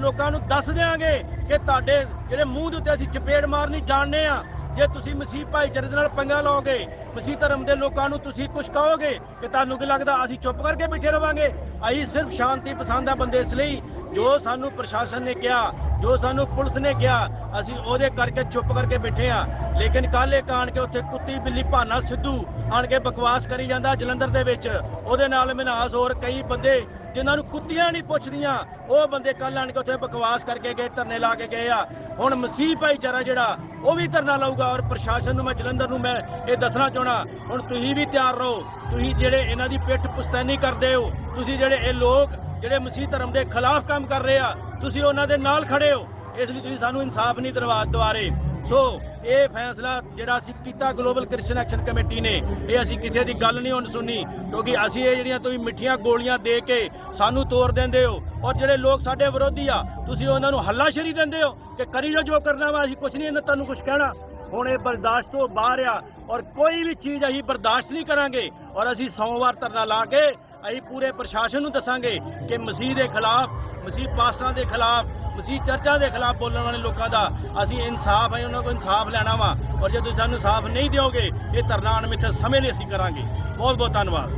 ਲੋਕਾਂ ਨੂੰ ਦੱਸ ਦਿਆਂਗੇ ਕਿ ਤੁਹਾਡੇ ਜਿਹੜੇ ਮੂੰਹ ਦੇ ਉੱਤੇ ਅਸੀਂ ਚਪੇੜ ਮਾਰਨੀ ਜਾਣਦੇ ਆ ਜੇ ਤੁਸੀਂ ਮਸੀਹ ਭਾਈਚਾਰੇ ਦੇ ਨਾਲ ਪੰਗਾ ਲਓਗੇ, ਮਸੀਹ ਧਰਮ ਦੇ ਲੋਕਾਂ ਨੂੰ ਤੁਸੀਂ ਕੁਝ ਕਹੋਗੇ ਕਿ ਤੁਹਾਨੂੰ ਕੀ ਲੱਗਦਾ ਅਸੀਂ ਚੁੱਪ ਕਰਕੇ ਬੈਠੇ ਰਵਾਂਗੇ? ਅਸੀਂ ਸਿਰਫ ਸ਼ਾਂਤੀ ਪਸੰਦ ਆ ਬੰਦੇ ਇਸ ਲਈ, ਜੋ ਸਾਨੂੰ ਪ੍ਰਸ਼ਾਸਨ ਨੇ ਕਿਹਾ ਜੋ ਸਾਨੂੰ ਪੁਲਿਸ ਨੇ ਕਿਹਾ, ਅਸੀਂ ਉਹਦੇ ਕਰਕੇ ਚੁੱਪ ਕਰਕੇ ਬੈਠੇ ਆ ਲੇਕਿਨ ਕੱਲ੍ਹ ਇੱਕ ਆਣ ਕੇ ਉੱਥੇ ਕੁੱਤੀ ਬਿੱਲੀ ਭਾਨਾ ਸਿੱਧੂ ਆਣ ਕੇ ਬਕਵਾਸ ਕਰੀ ਜਾਂਦਾ ਜਲੰਧਰ ਦੇ ਵਿੱਚ। ਉਹਦੇ ਨਾਲ ਮਨਹਾਸ ਹੋਰ ਕਈ ਬੰਦੇ ਜਿਨ੍ਹਾਂ ਨੂੰ ਕੁੱਤੀਆਂ ਨਹੀਂ ਪੁੱਛਦੀਆਂ, ਉਹ ਬੰਦੇ ਕੱਲ ਆਣ ਕੇ ਉੱਥੇ ਬਕਵਾਸ ਕਰਕੇ ਗਏ, ਧਰਨੇ ਲਾ ਕੇ ਗਏ ਆ। ਹੁਣ ਮਸੀਹ ਭਾਈਚਾਰਾ ਜਿਹੜਾ, ਉਹ ਵੀ ਧਰਨਾ ਲਾਊਗਾ ਔਰ ਪ੍ਰਸ਼ਾਸਨ ਨੂੰ ਮੈਂ ਜਲੰਧਰ ਨੂੰ ਮੈਂ ਇਹ ਦੱਸਣਾ ਚਾਹਣਾ ਹੁਣ ਤੁਸੀਂ ਵੀ ਤਿਆਰ ਰਹੋ। ਤੁਸੀਂ ਜਿਹੜੇ ਇਹਨਾਂ ਦੀ ਪਿੱਠ ਪੁਸਤੈਨੀ ਕਰਦੇ ਹੋ, ਤੁਸੀਂ ਜਿਹੜੇ ਇਹ ਲੋਕ ਜਿਹੜੇ ਮਸੀਹ ਧਰਮ ਦੇ ਖਿਲਾਫ ਕੰਮ ਕਰ ਰਹੇ ਆ, ਤੁਸੀਂ ਉਹਨਾਂ ਦੇ ਨਾਲ ਖੜੇ ਹੋ। ਇਸ ਲਈ ਤੁਸੀਂ ਸਾਨੂੰ ਇਨਸਾਫ ਨਹੀਂ ਦਰਵਾ ਦੁਆਰੇ ਸੋ, ਇਹ ਫੈਸਲਾ ਜਿਹੜਾ ਅਸੀਂ ਕੀਤਾ ਗਲੋਬਲ ਕ੍ਰਿਸਚਨ ਐਕਸ਼ਨ ਕਮੇਟੀ ਨੇ, ਇਹ ਅਸੀਂ ਕਿਸੇ ਦੀ ਗੱਲ ਨਹੀਂ ਹੁਣ ਸੁਣੀ ਕਿਉਂਕਿ ਅਸੀਂ ਇਹ ਜਿਹੜੀਆਂ ਤੁਸੀਂ ਮਿੱਠੀਆਂ ਗੋਲੀਆਂ ਦੇ ਕੇ ਸਾਨੂੰ ਤੋੜ ਦਿੰਦੇ ਹੋ ਔਰ ਜਿਹੜੇ ਲੋਕ ਸਾਡੇ ਵਿਰੋਧੀ ਆ, ਤੁਸੀਂ ਉਹਨਾਂ ਨੂੰ ਹੱਲਾਸ਼ੇਰੀ ਦਿੰਦੇ ਹੋ ਕਿ ਕਰੀ ਜਾਓ ਜੋ ਕਰਨਾ ਵਾ, ਅਸੀਂ ਕੁਝ ਨਹੀਂ ਇਹਨਾਂ ਤੁਹਾਨੂੰ ਕੁਝ ਕਹਿਣਾ। ਹੁਣ ਇਹ ਬਰਦਾਸ਼ਤ ਤੋਂ ਬਾਹਰ ਆ ਔਰ ਕੋਈ ਵੀ ਚੀਜ਼ ਅਸੀਂ ਬਰਦਾਸ਼ਤ ਨਹੀਂ ਕਰਾਂਗੇ ਔਰ ਅਸੀਂ ਸੋਮਵਾਰ ਧਰਨਾ ਲਾ ਕੇ ਅਸੀਂ ਪੂਰੇ ਪ੍ਰਸ਼ਾਸਨ ਨੂੰ ਦੱਸਾਂਗੇ ਕਿ ਮਸੀਹ ਦੇ ਖਿਲਾਫ, ਮਸੀਹ ਪਾਸਟਰਾਂ ਦੇ ਖਿਲਾਫ, ਮਸੀਹ ਚਰਚਾਂ ਦੇ ਖਿਲਾਫ ਬੋਲਣ ਵਾਲੇ ਲੋਕਾਂ ਦਾ ਅਸੀਂ ਇਨਸਾਫ ਹੈ, ਉਹਨਾਂ ਕੋਲ ਇਨਸਾਫ ਲੈਣਾ ਵਾ। ਔਰ ਜੇ ਤੁਸੀਂ ਸਾਨੂੰ ਇਨਸਾਫ ਨਹੀਂ ਦਿਓਗੇ, ਇਹ ਧਰਨਾ ਅਣਮਿੱਥੇ ਸਮੇਂ ਲਈ ਅਸੀਂ ਕਰਾਂਗੇ। ਬਹੁਤ ਬਹੁਤ ਧੰਨਵਾਦ